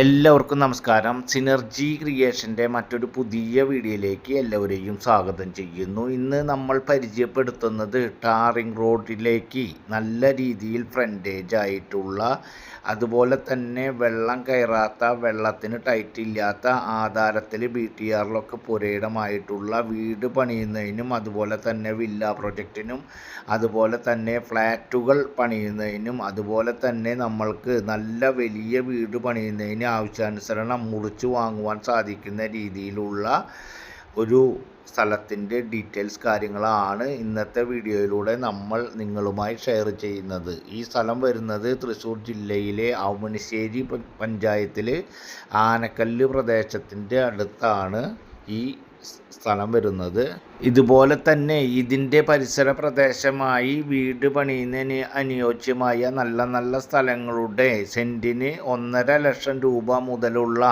എല്ലാവർക്കും നമസ്കാരം. സിനർജി ക്രിയേഷന്റെ മറ്റൊരു പുതിയ വീഡിയോയിലേക്ക് എല്ലാവരെയും സ്വാഗതം ചെയ്യുന്നു. ഇന്ന് നമ്മൾ പരിചയപ്പെടുത്തുന്നത് ടാറിംഗ് റോഡിലേക്ക് നല്ല രീതിയിൽ ഫ്രണ്ടേജ് ആയിട്ടുള്ള അതുപോലെ തന്നെ വെള്ളം കയറാത്ത വെള്ളത്തിന് ടൈറ്റ് ഇല്ലാത്ത ആധാരത്തിൽ ബി ടി ആറിലൊക്കെ പുരയിടമായിട്ടുള്ള വീട് പണിയുന്നതിനും അതുപോലെ തന്നെ വില്ല പ്രൊജക്റ്റിനും അതുപോലെ തന്നെ ഫ്ലാറ്റുകൾ പണിയുന്നതിനും അതുപോലെ തന്നെ നമ്മൾക്ക് നല്ല വലിയ വീട് പണിയുന്നതിന് ആവശ്യാനുസരണം മുറിച്ച് വാങ്ങുവാൻ സാധിക്കുന്ന രീതിയിലുള്ള ഒരു സ്ഥലത്തിന്റെ ഡീറ്റെയിൽസ് കാര്യങ്ങളാണ് ഇന്നത്തെ വീഡിയോയിലൂടെ നമ്മൾ നിങ്ങളുമായി ഷെയർ ചെയ്യുന്നത്. ഈ സ്ഥലം വരുന്നത് തൃശ്ശൂർ ജില്ലയിലെ പഞ്ചായത്തിലെ പഞ്ചായത്തിൽ ആനക്കല്ല് പ്രദേശത്തിന്റെ അടുത്താണ്. ഈ സ്ഥലം വരുന്നത്. ഇതുപോലെ തന്നെ ഇതിന്റെ പരിസര പ്രദേശമായി വീട് പണിയുന്നതിന് അനുയോജ്യമായ നല്ല നല്ല സ്ഥലങ്ങളുടെ സെന്റിന് ഒന്നര ലക്ഷം രൂപ മുതലുള്ള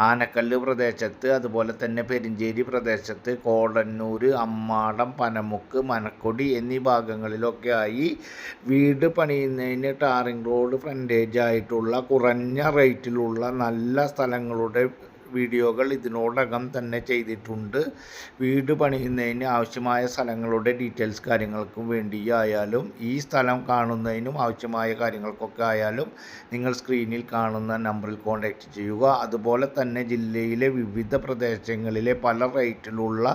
ആനക്കല്ല് പ്രദേശത്ത് അതുപോലെ തന്നെ പെരിഞ്ചേരി പ്രദേശത്ത് കോടന്നൂർ അമ്മാടം പനമുക്ക് മനക്കൊടി എന്നീ ഭാഗങ്ങളിലൊക്കെയായി വീട് പണിയുന്നതിന് ടാറിംഗ് റോഡ് ഫ്രണ്ടേജ് ആയിട്ടുള്ള കുറഞ്ഞ റേറ്റിലുള്ള നല്ല സ്ഥലങ്ങളുടെ വീഡിയോകൾ ഇതിനോടകം തന്നെ ചെയ്തിട്ടുണ്ട്. വീട് പണിയുന്നതിന് ആവശ്യമായ സ്ഥലങ്ങളുടെ ഡീറ്റെയിൽസ് കാര്യങ്ങൾക്കും വേണ്ടി ആയാലും ഈ സ്ഥലം കാണുന്നതിനും ആവശ്യമായ കാര്യങ്ങൾക്കൊക്കെ ആയാലും നിങ്ങൾ സ്ക്രീനിൽ കാണുന്ന നമ്പറിൽ കോൺടാക്റ്റ് ചെയ്യുക. അതുപോലെ തന്നെ ജില്ലയിലെ വിവിധ പ്രദേശങ്ങളിലെ പല റേറ്റിലുള്ള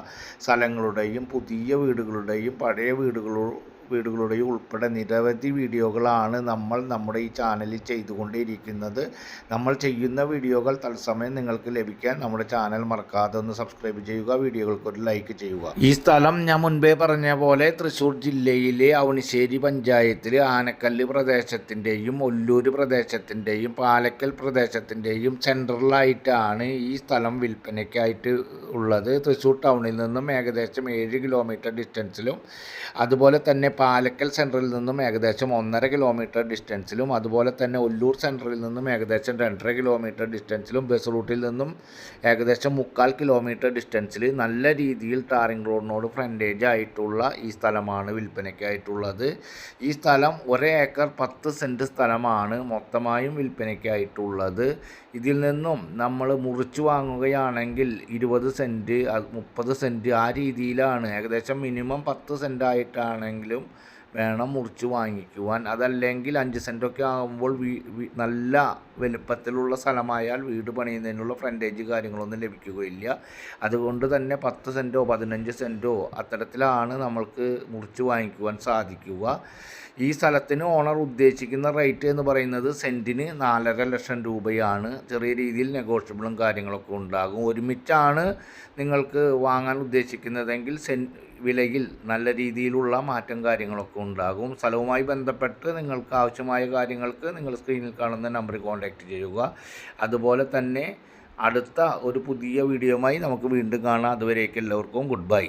സ്ഥലങ്ങളുടെയും പുതിയ വീടുകളുടെയും പഴയ വീടുകളു വീടുകളുടെയും ഉൾപ്പെടെ നിരവധി വീഡിയോകളാണ് നമ്മൾ നമ്മുടെ ഈ ചാനലിൽ ചെയ്തുകൊണ്ടിരിക്കുന്നത്. നമ്മൾ ചെയ്യുന്ന വീഡിയോകൾ തത്സമയം നിങ്ങൾക്ക് ലഭിക്കാൻ നമ്മുടെ ചാനൽ മറക്കാതെ ഒന്ന് സബ്സ്ക്രൈബ് ചെയ്യുക വീഡിയോകൾക്ക് ഒരു ലൈക്ക് ചെയ്യുക. ഈ സ്ഥലം ഞാൻ മുൻപേ പറഞ്ഞ പോലെ തൃശ്ശൂർ ജില്ലയിലെ അവണിശ്ശേരി പഞ്ചായത്തിലെ ആനക്കല്ല് പ്രദേശത്തിന്റെയും ഒല്ലൂർ പ്രദേശത്തിന്റെയും പാലക്കൽ പ്രദേശത്തിന്റെയും സെൻട്രലായിട്ടാണ് ഈ സ്ഥലം വിൽപ്പനയ്ക്കായിട്ട് ഉള്ളത്. തൃശ്ശൂർ ടൗണിൽ നിന്നും ഏകദേശം ഏഴ് കിലോമീറ്റർ ഡിസ്റ്റൻസിലും അതുപോലെ തന്നെ പാലക്കൽ സെന്ററിൽ നിന്നും ഏകദേശം ഒന്നര കിലോമീറ്റർ ഡിസ്റ്റൻസിലും അതുപോലെ തന്നെ ഒല്ലൂർ സെന്ററിൽ നിന്നും ഏകദേശം രണ്ടര കിലോമീറ്റർ ഡിസ്റ്റൻസിലും ബസ് റൂട്ടിൽ നിന്നും ഏകദേശം മുക്കാൽ കിലോമീറ്റർ ഡിസ്റ്റൻസിൽ നല്ല രീതിയിൽ ടാറിംഗ് റോഡിനോട് ഫ്രണ്ടേജ് ആയിട്ടുള്ള ഈ സ്ഥലമാണ് വിൽപ്പനയ്ക്കായിട്ടുള്ളത് ഈ സ്ഥലം ഒരേ ഏക്കർ പത്ത് സെന്റ് സ്ഥലമാണ് മൊത്തമായും വിൽപ്പനയ്ക്കായിട്ടുള്ളത് ഇതിൽ നിന്നും നമ്മൾ മുറിച്ചു വാങ്ങുകയാണെങ്കിൽ ഇരുപത് സെന്റ് മുപ്പത് സെന്റ് ആ രീതിയിലാണ്. ഏകദേശം മിനിമം പത്ത് സെന്റ് ആയിട്ടാണെങ്കിലും വേണം മുറിച്ച് വാങ്ങിക്കുവാൻ. അതല്ലെങ്കിൽ അഞ്ച് സെന്റൊക്കെ ആകുമ്പോൾ വീ നല്ല വലുപ്പത്തിലുള്ള സ്ഥലമായാൽ വീട് പണിയുന്നതിനുള്ള ഫ്രണ്ടേജ് കാര്യങ്ങളൊന്നും ലഭിക്കുകയില്ല. അതുകൊണ്ട് തന്നെ പത്ത് സെന്റോ പതിനഞ്ച് സെന്റോ അത്തരത്തിലാണ് നമ്മൾക്ക് മുറിച്ച് വാങ്ങിക്കുവാൻ സാധിക്കുക. ഈ സ്ഥലത്തിന് ഓണർ ഉദ്ദേശിക്കുന്ന റേറ്റ് എന്ന് പറയുന്നത് സെന്റിന് നാലര ലക്ഷം രൂപയാണ്. ചെറിയ രീതിയിൽ നെഗോഷ്യബിളും കാര്യങ്ങളൊക്കെ ഉണ്ടാകും. ഒരുമിച്ചാണ് നിങ്ങൾക്ക് വാങ്ങാൻ ഉദ്ദേശിക്കുന്നതെങ്കിൽ സെൻ വിലയിൽ നല്ല രീതിയിലുള്ള മാറ്റം കാര്യങ്ങളൊക്കെ ഉണ്ടാകും. സ്ഥലവുമായി ബന്ധപ്പെട്ട് നിങ്ങൾക്ക് ആവശ്യമായ കാര്യങ്ങൾക്ക് നിങ്ങൾ സ്ക്രീനിൽ കാണുന്ന നമ്പറിൽ കോൺടാക്റ്റ് ചെയ്യുക. അതുപോലെ തന്നെ അടുത്ത ഒരു പുതിയ വീഡിയോയുമായി നമുക്ക് വീണ്ടും കാണാം. അതുവരേക്കും എല്ലാവർക്കും ഗുഡ് ബൈ